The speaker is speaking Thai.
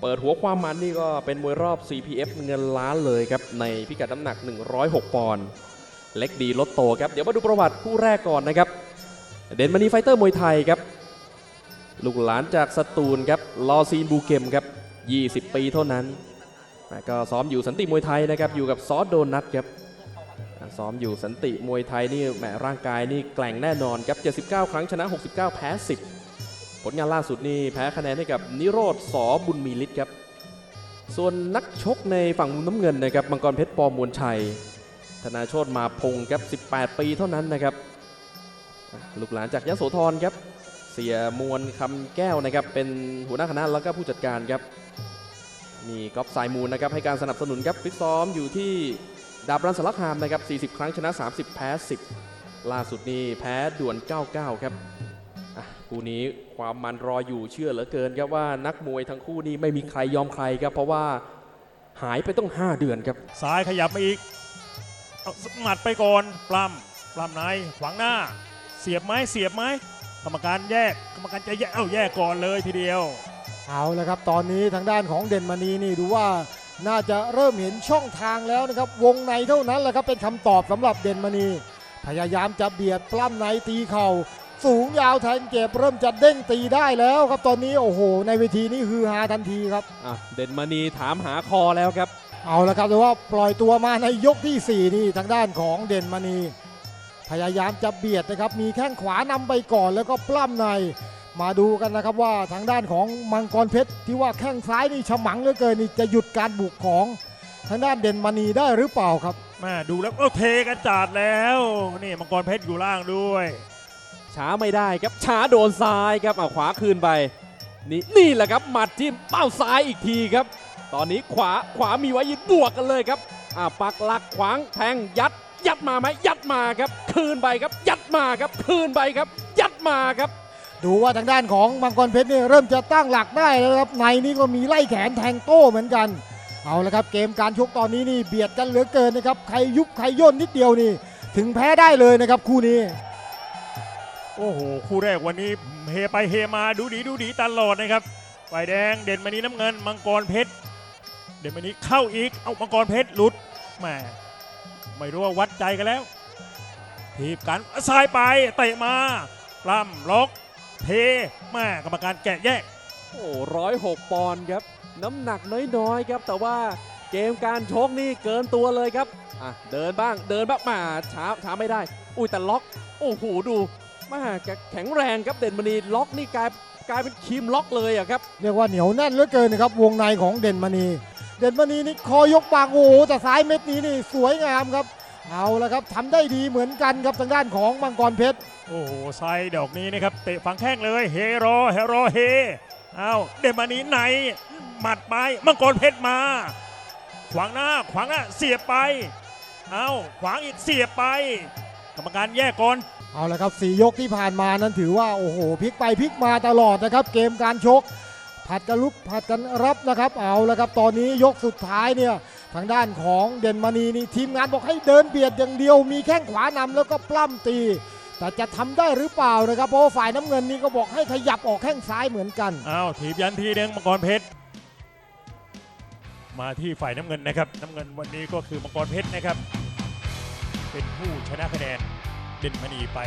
เปิดหัวความมันนี่ก็เป็นมวยรอบ CPF เงินล้านเลยครับ ในพิกัดน้ำหนัก 106 ปอนด์เล็กดีลดโตครับ เดี๋ยวมาดูประวัติคู่แรกก่อนนะครับ เดนมานีไฟเตอร์มวยไทยครับ ลูกหลานจากสตูลครับลอซีนบูเกมครับ 20 ปีเท่านั้นอ่ก็ซ้อมอยู่สันติมวยไทยนะครับ อยู่กับซอสโดนัทครับ ซ้อมอยู่สันติมวยไทยนี่แหมร่างกายนี่แกล่งแน่นอนครับ 79 ครั้งชนะ 69 แพ้ 10 ผลงานล่าสุดนี่แพ้คะแนนให้กับนิโรธสอบุญมีฤทธิ์ครับ ส่วนนักชกในฝั่งมุมน้ำเงินนะครับมังกรเพชรปอมวลชัย ธนาโชตมาพงศ์ครับ 18 ปีเท่านั้นนะครับลูกหลานจากยโสธรครับ เสียมวลคำแก้วนะครับ เป็นหัวหน้าคณะแล้วก็ผู้จัดการครับ มีก๊อฟสายมูลนะครับให้การสนับสนุนครับฟิตซ้อมอยู่ที่ดาบรันสลักฮามนะครับ 40 ครั้งชนะ 30 แพ้ 10 ล่าสุดนี่แพ้ด่วน 99 ครับ คู่นี้ความมันรออยู่เชื่อเหลือเกินครับว่านักมวยทั้งคู่นี้ไม่มีใครยอมใครครับ เพราะว่าหายไปต้อง 5 เดือนครับซ้ายขยับมาอีกเอาหมัดไปก่อนปล้ำปล้ำในขวางหน้า เสียบไหมเสียบไหมกรรมการแยกกรรมการจะแยกเอ้าแยกก่อนเลยทีเดียว เอาละครับ ตอนนี้ทางด้านของเด่นมณีนี่ดูว่าน่าจะเริ่มเห็นช่องทางแล้วนะครับ วงในเท่านั้นแหละครับเป็นคำตอบสำหรับเด่นมณี พยายามจะเบียดปล้ำในตีเข่า สูงยาวแทงเก็บเริ่มจะเด้งตีได้แล้วครับตอนนี้โอ้โห ในเวทีนี้ฮือฮาทันทีครับอะเด่นมณีถามหาคอแล้วครับ เอาละครับแต่ว่าปล่อยตัวมาในยกที่ 4 นี่ทางด้านของเด่นมณี พยายามจะเบียดนะครับ มีแข้งขวานำไปก่อนแล้วก็ปล้ำใน มาดูกันนะครับว่าทางด้านของมังกรเพชรที่ว่าแข้งซ้ายนี่ฉมังเหลือเกินนี่จะหยุดการบุกของทางด้านเด่นมณีได้หรือเปล่าครับแม่ดูแล้วโอ้เทกันจัดแล้วนี่มังกรเพชรอยู่ล่างด้วย ช้าไม่ได้ครับช้าโดนซ้ายครับเอาขวาคืนไป นี่นี่แหละครับหมัดที่เป้าซ้ายอีกทีครับ ตอนนี้ขวาขวามีไว้ยืนบวกกันเลยครับอ่าปักหลักขวางแทงยัด ยัดมาไหมยัดมาครับ คืนไปครับ ยัดมาครับ คืนไปครับ ยัดมาครับดูว่าทางด้านของมังกรเพชรนี่เริ่มจะตั้งหลักได้แล้วครับในนี่ก็มีไล่แขนแทงโต้เหมือนกัน เอาละครับเกมการชกตอนนี้นี่เบียดกันเหลือเกินนะครับใครยุบใครย่นนิดเดียวนี่ ถึงแพ้ได้เลยนะครับคู่นี้ โอ้โหคู่แรกวันนี้เฮไปเฮมาดูดีดูดีตลอดนะครับฝ่ายแดงเด่นมณีน้ำเงิน มังกรเพชรเด่นมณีเข้าอีกเอามังกรเพชรหลุดแหมไม่รู้ว่าวัดใจกันแล้วทีบกันซ้ายไปเตะมาปล้ำล็อกเทแม่กรรมการแกะแยกโอ้ร้อยหกปอนด์ครับ น้ำหนักน้อยๆครับ แต่ว่าเกมการชกนี่เกินตัวเลยครับอะเดินบ้างเดินบ้างมาช้าช้าไม่ได้ อุ้ยแต่ล็อกโอ้โหดู มาแกแข็งแรงครับเด่นมณีล็อกนี่กลายกลายเป็นครีมล็อกเลยอะครับเรียกว่าเหนียวแน่นเหลือเกินนะครับวงในของเด่นมณี เด่นมณีนี่คอยกปากโอ้โหแต่ซ้ายเม็ดนี้นี่สวยงามครับ เอาละครับทำได้ดีเหมือนกันครับทางด้านของมังกรเพชรโอ้โหไซด์ดอกนี้นะครับเตะฝังแข้งเลยเฮโรเฮโรเฮเอาเดนมานีไหนหมัดไปมังกรเพชรมา ขวางหน้าขวางหน้าเสียบไปเอาขวางอีกเสียบไป กรรมการแยกก่อน เอาละครับสี่ยกที่ผ่านมานั้นถือว่าโอ้โหพลิกไปพลิกมาตลอดนะครับ เกมการชกผัดกันลุกผัดกันรับนะครับเอาละครับตอนนี้ยกสุดท้ายเนี่ยทางด้านของเด่นมณีนี่ทีมงานบอกให้เดินเบียดอย่างเดียว มีแข้งขวานำแล้วก็ปล้ำตี แต่จะทำได้หรือเปล่านะครับเพราะฝ่ายน้ำเงินนี่ก็บอกให้ขยับออกแข้งซ้ายเหมือนกันเอาถีบยันทีหนึงมังกรเพชรมาที่ฝ่ายน้ำเงินนะครับ น้ำเงินวันนี้ก็คือมังกรเพชรนะครับ เป็นผู้ชนะคะแนน ด่นมณีไป